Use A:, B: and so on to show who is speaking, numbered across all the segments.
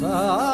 A: சாய்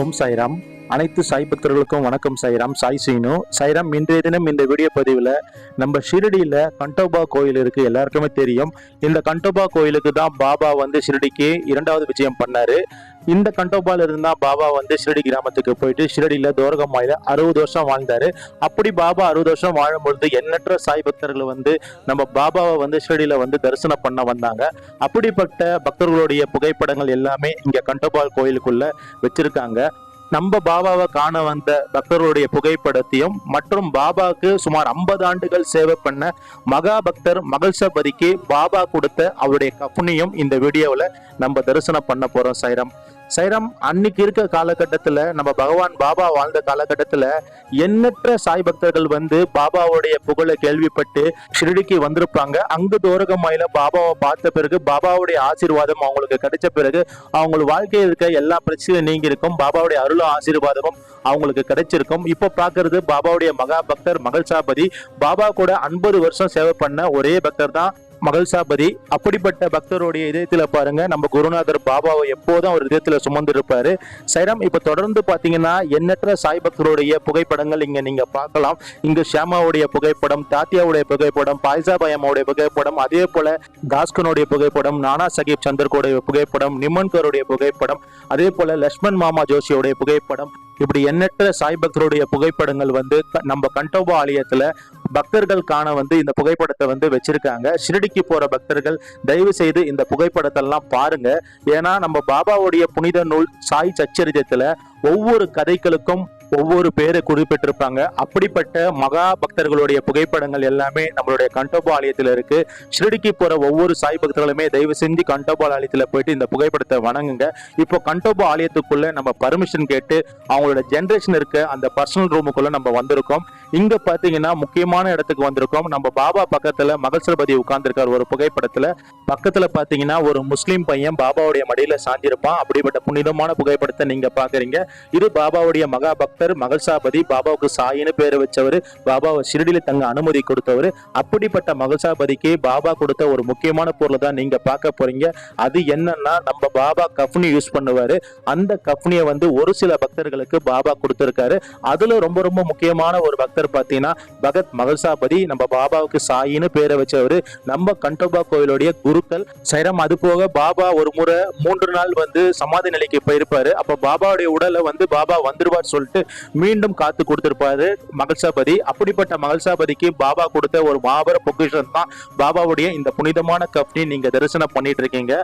B: ஓம் சாய்ராம் அனைத்து சாய் பக்தர்களுக்கும் வணக்கம் சாய்ராம் சாய் சீனு. சாய்ராம் இன்றைய தினம் இந்த வீடியோ பதிவில் நம்ம ஷிரடியில் கண்டோபா கோயில் இருக்கு எல்லாருக்குமே தெரியும். இந்த கண்டோபா கோயிலுக்கு தான் பாபா வந்து ஷிரடிக்கு இரண்டாவது விஜயம் பண்ணாரு. இந்த கண்டோபால இருந்தா பாபா வந்து ஷிரடி கிராமத்துக்கு போயிட்டு ஷிரடியில தோரகமாயில அறுபது வருஷம் வாழ்ந்தாரு. அப்படி பாபா அறுபது வருஷம் வாழும்பொழுது எண்ணற்ற சாய் பக்தர்கள் வந்து நம்ம பாபாவை வந்து ஷிரடியில வந்து தரிசனம் பண்ண வந்தாங்க. அப்படிப்பட்ட பக்தர்களுடைய புகைப்படங்கள் எல்லாமே இங்க கண்டோபால் கோயிலுக்குள்ள வச்சிருக்காங்க. நம்ம பாபாவை காண வந்த பக்தர்களுடைய புகைப்படத்தையும் மற்றும் பாபாவுக்கு சுமார் 50 ஆண்டுகள் சேவை பண்ண மகா பக்தர் மகள்சபதிக்கு பாபா கொடுத்த அவருடைய கப்புனியும் இந்த வீடியோவில் நம்ம தரிசனம் பண்ண போறோம் சைரம் சைரம் அன்னைக்கு இருக்க காலகட்டத்தில் நம்ம பகவான் பாபா வாழ்ந்த காலகட்டத்தில் எண்ணற்ற சாய் பக்தர்கள் வந்து பாபாவுடைய புகழை கேள்விப்பட்டு ஷிரடிக்கு வந்திருப்பாங்க. அங்கு தோரகமாயில பாபாவை பார்த்த பிறகு பாபாவுடைய ஆசீர்வாதம் அவங்களுக்கு கிடைச்ச பிறகு அவங்க வாழ்க்கையில் இருக்க எல்லா பிரச்சனையும் நீங்கி இருக்கும் பாபாவுடைய அருளும் ஆசீர்வாதமும் அவங்களுக்கு கிடைச்சிருக்கும். இப்போ பார்க்கறது பாபாவுடைய மகா பக்தர் மகள் சாபதி பாபா கூட ஐம்பது வருஷம் சேவை பண்ண ஒரே பக்தர் தான் மகள்சாபதி அப்படிப்பட்ட பக்தருடைய இதயத்தில் பாருங்க நம்ம குருநாதர் பாபாவை எப்போதும் அவர் இதயத்தில் சுமந்திருப்பாரு. சைரம் இப்ப தொடர்ந்து பாத்தீங்கன்னா எண்ணற்ற சாய் பக்தருடைய புகைப்படங்கள் இங்க நீங்க பார்க்கலாம். இங்கு ஷியாமாவுடைய புகைப்படம் தாத்தியாவுடைய புகைப்படம் பாய்சாபாயம்மாவுடைய புகைப்படம் அதே போல தாஸ்கனுடைய புகைப்படம் நானா சகிப் சந்தர்கோடைய புகைப்படம் நிம்மன்கருடைய புகைப்படம் அதே போல லக்ஷ்மண் மாமா ஜோஷியோடைய புகைப்படம் இப்படி எண்ணற்ற சாய் பக்தருடைய புகைப்படங்கள் வந்து க- நம்ம கண்டோபா ஆலயத்துல பக்தர்கள் காண வந்து இந்த புகைப்படத்தை வந்து வச்சிருக்காங்க. ஷிரடிக்கு போற பக்தர்கள் தயவு செய்து இந்த புகைப்படத்தெல்லாம் பாருங்க. ஏன்னா நம்ம பாபாவுடைய புனித நூல் சாய் சச்சரித்தத்துல ஒவ்வொரு கதைகளுக்கும் ஒவ்வொரு பேரை குறிப்பிட்டிருப்பாங்க. அப்படிப்பட்ட மகா பக்தர்களுடைய புகைப்படங்கள் எல்லாமே நம்மளுடைய கண்டோபா ஆலயத்தில் இருக்கு. ஷிரடிக்கு போற ஒவ்வொரு சாய் பக்தர்களுமே தயவு செஞ்சு கண்டோபா ஆலயத்தில் போயிட்டு இந்த புகைப்படத்தை வணங்குங்க. இப்போ கண்டோபா ஆலயத்துக்குள்ள நம்ம பர்மிஷன் கேட்டு அவங்களோட ஜென்ரேஷன் இருக்க அந்த பர்சனல் ரூமுக்குள்ள நம்ம வந்திருக்கோம். இங்க பாத்தீங்கன்னா முக்கியமான இடத்துக்கு வந்திருக்கோம். நம்ம பாபா பக்கத்துல மகசரபதி உட்கார்ந்துருக்கார் ஒரு புகைப்படத்துல. பக்கத்துல பாத்தீங்கன்னா ஒரு முஸ்லீம் பையன் பாபாவுடைய மடியில சாஞ்சிருப்பான். அப்படிப்பட்ட புனிதமான புகைப்படத்தை நீங்க பாக்குறீங்க. இது பாபாவுடைய மகா பக்தர் மகள்சாபதி பாபாவுக்கு சாயின்னு பேரை வச்சவர். பாபாவை ஷிரடியில தங்க அனுமதி கொடுத்தவர். அப்படிப்பட்ட மகள்சாபதிக்கு பாபா கொடுத்த ஒரு முக்கியமான பொருளை தான் நீங்க பார்க்க போறீங்க. அது என்னன்னா நம்ம பாபா கஃப்னி யூஸ் பண்ணுவாரு. அந்த கஃப்னியை வந்து ஒரு சில பக்தர்களுக்கு பாபா கொடுத்திருக்காரு. அதுல ரொம்ப ரொம்ப முக்கியமான ஒரு பக்தர் பாத்தீங்கன்னா பகத் மகள்சாபதி நம்ம பாபாவுக்கு சாயின்னு பேரை வச்சவர். நம்ம கண்டோபா கோயிலுடைய குருக்கள் சைரம் அது போக பாபா ஒரு முறை மூன்று நாள் வந்து சமாதி நிலைக்கு போயிருப்பாரு. அப்போ பாபாவுடைய உடலை வந்து பாபா வந்துருவார் சொல்லிட்டு மீண்டும் காத்து கொடுத்திருப்பாரு மகள்சாபதி. அப்படிப்பட்ட மகள்சாபதிக்கு பாபா கொடுத்த ஒரு மாபெரும் பொக்கிஷன் தான் பாபாவுடைய இந்த புனிதமான கப்னி நீங்க தரிசனம் பண்ணிட்டு இருக்கீங்க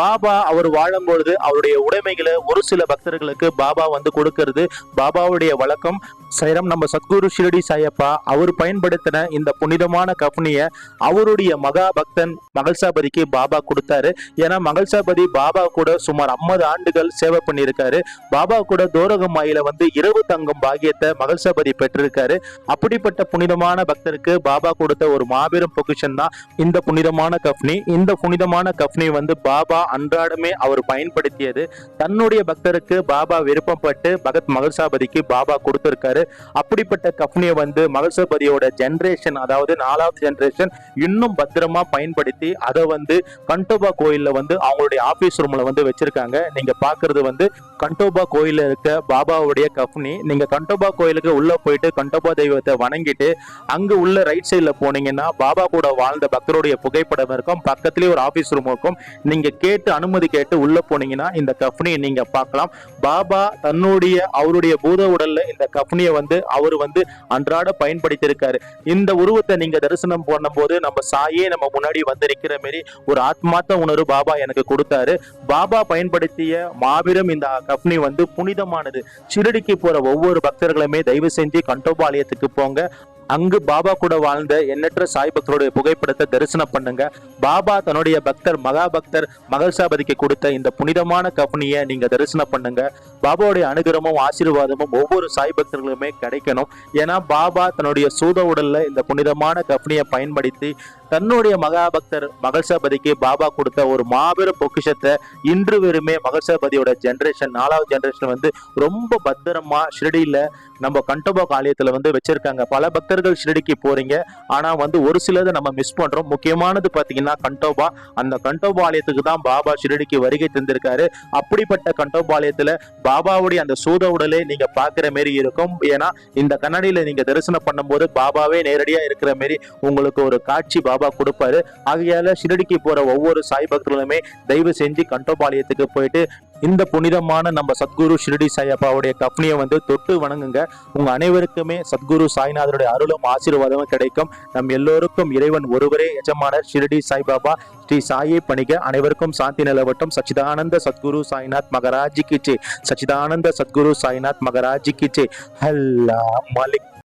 B: பாபா அவர் வாழும்பொழுது அவருடைய உடைமைகளை ஒரு சில பக்தர்களுக்கு பாபா வந்து கொடுக்கறது. பாபாவுடைய வழக்கம் சைரம் நம்ம சத்குரு ஷிரடி சாயப்பா அவர் பயன்படுத்தின இந்த புனிதமான கஃப்னிய அவருடைய மகா பக்தன் மகள்சாபதிக்கு பாபா கொடுத்தாரு. ஏன்னா மகள்சாபதி பாபா கூட சுமார் 50 ஆண்டுகள் சேவை பண்ணியிருக்காரு. பாபா கூட தோரகமாயில வந்து இரவு தங்கும் பாகியத்தை மகள்சாபதி பெற்றிருக்காரு. அப்படிப்பட்ட புனிதமான பக்தருக்கு பாபா கொடுத்த ஒரு மாபெரும் பொக்கிஷன் தான் இந்த புனிதமான கஃப்னி இந்த புனிதமான கஃப்னி வந்து பாபா அன்றாடமே அவர் பயன்படுத்தியது. தன்னுடைய பக்தருக்கு பாபா விருப்பப்பட்டு பகத் மகள்சாபதிக்கு பாபா கொடுத்திருக்காரு. அப்படிப்பட்ட கஃப்னி கஃப்னியை வந்து மகசபதியோட ஜென்ரேஷன் அதாவது நாலாவது ஜென்ரேஷன் இன்னும் பத்திரமா பயன்படுத்தி அதை வந்து கண்டோபா கோயில்ல வந்து அவங்களுடைய ஆபீஸ் ரூம்ல வந்து வச்சிருக்காங்க. நீங்க பாக்குறது வந்து கண்டோபா கோயில்ல இருக்க பாபாவுடைய கஃப்னி. நீங்க கண்டோபா கோயிலுக்கு உள்ள போயிட்டு கண்டோபா தெய்வத்தை வணங்கிட்டு அங்க உள்ள ரைட் சைடுல போனீங்கன்னா பாபா கூட வாழ்ந்த பக்தருடைய புகைப்படம் இருக்கும். பக்கத்துலயே ஒரு ஆபீஸ் ரூம் இருக்கும். நீங்க கேட்டு அனுமதி கேட்டு உள்ள போனீங்கன்னா இந்த கஃப்னியை நீங்க பார்க்கலாம். பாபா தன்னுடைய அவருடைய பூத உடல்ல இந்த கஃப்னியை வந்து அவர் வந்து அன்றாட பயன்படுத்தியிருக்காரு. இந்த உருவத்தை நீங்க தரிசனம் பண்ணும்போது நம்ம சாயே நம்ம முன்னாடி வந்து நிற்கிற மாரி ஒரு ஆத்மார்த்த உணர்வு பாபா எனக்கு கொடுத்தாரு. பாபா பயன்படுத்திய மாபெரும் இந்த கப்னி வந்து புனிதமானது. ஷிரடிக்கு போற ஒவ்வொரு பக்தர்களுமே தயவு செஞ்சு கண்டோபாலயத்துக்கு போங்க. அங்கு பாபா கூட வாழ்ந்த எண்ணற்ற சாய் பக்தருடைய புகைப்படத்தை தரிசனம் பண்ணுங்க. பாபா தன்னுடைய பக்தர் மகா பக்தர் மகள்சாபதிக்கு கொடுத்த இந்த புனிதமான கஃப்னியை நீங்க தரிசனம் பண்ணுங்க. பாபாவுடைய அனுகிரமும் ஆசீர்வாதமும் ஒவ்வொரு சாய் பக்தர்களுமே கிடைக்கணும். ஏன்னா பாபா தன்னுடைய சூத உடல்ல இந்த புனிதமான கஃப்னியை பயன்படுத்தி தன்னுடைய மகாபக்தர் மகள்சாபதிக்கு பாபா கொடுத்த ஒரு மாபெரும் பொக்கிஷத்தை இன்று வெறுமே மகள்சாபதியோட ஜெனரேஷன் நாலாவது ஜெனரேஷன் வந்து ரொம்ப பத்திரமா ஷிரடியில நம்ம கண்டோபா ஆலயத்துல வந்து வச்சிருக்காங்க. பல பக்தர்கள் ஷிரடிக்கு போறீங்க. ஆனா வந்து ஒரு சிலதை நம்ம மிஸ் பண்றோம். முக்கியமானது பாத்தீங்கன்னா கண்டோபா. அந்த கண்டோபா ஆலயத்துக்கு தான் பாபா ஷிரடிக்கு வருகை தந்திருக்காரு. அப்படிப்பட்ட கண்டோபா ஆலயத்துல பாபாவுடைய அந்த சூத உடலே நீங்க பாக்குற மாரி இருக்கும். ஏன்னா இந்த கண்ணாடியில நீங்க தரிசனம் பண்ணும்போது பாபாவே நேரடியா இருக்கிற மாரி உங்களுக்கு ஒரு காட்சி பாபா பாபா கொடுப்பாரு. ஆகையால ஷிரடிக்கு போற ஒவ்வொரு சாய் பக்தர்களுமே தயவு செஞ்சு கண்டோபாளையத்துக்கு போயிட்டு இந்த புனிதமான நம்ம சத்குரு ஷிரடி சாயப்பாவுடைய கப்னியை வந்து தொட்டு வணங்குங்க. உங்க அனைவருக்குமே சத்குரு சாய்நாதருடைய அருளும் ஆசீர்வாதமும் கிடைக்கும். நம் எல்லோருக்கும் இறைவன் ஒருவரே எஜமானர் ஷிரடி சாய்பாபா ஸ்ரீ சாயை பணிக. அனைவருக்கும் சாந்தி நிலவட்டும். சச்சிதானந்த சத்குரு சாய்நாத் மகராஜி கிச்சே சச்சிதானந்த சத்குரு சாய்நாத் மகராஜி கிச்சே ஹல்லா மலிக்.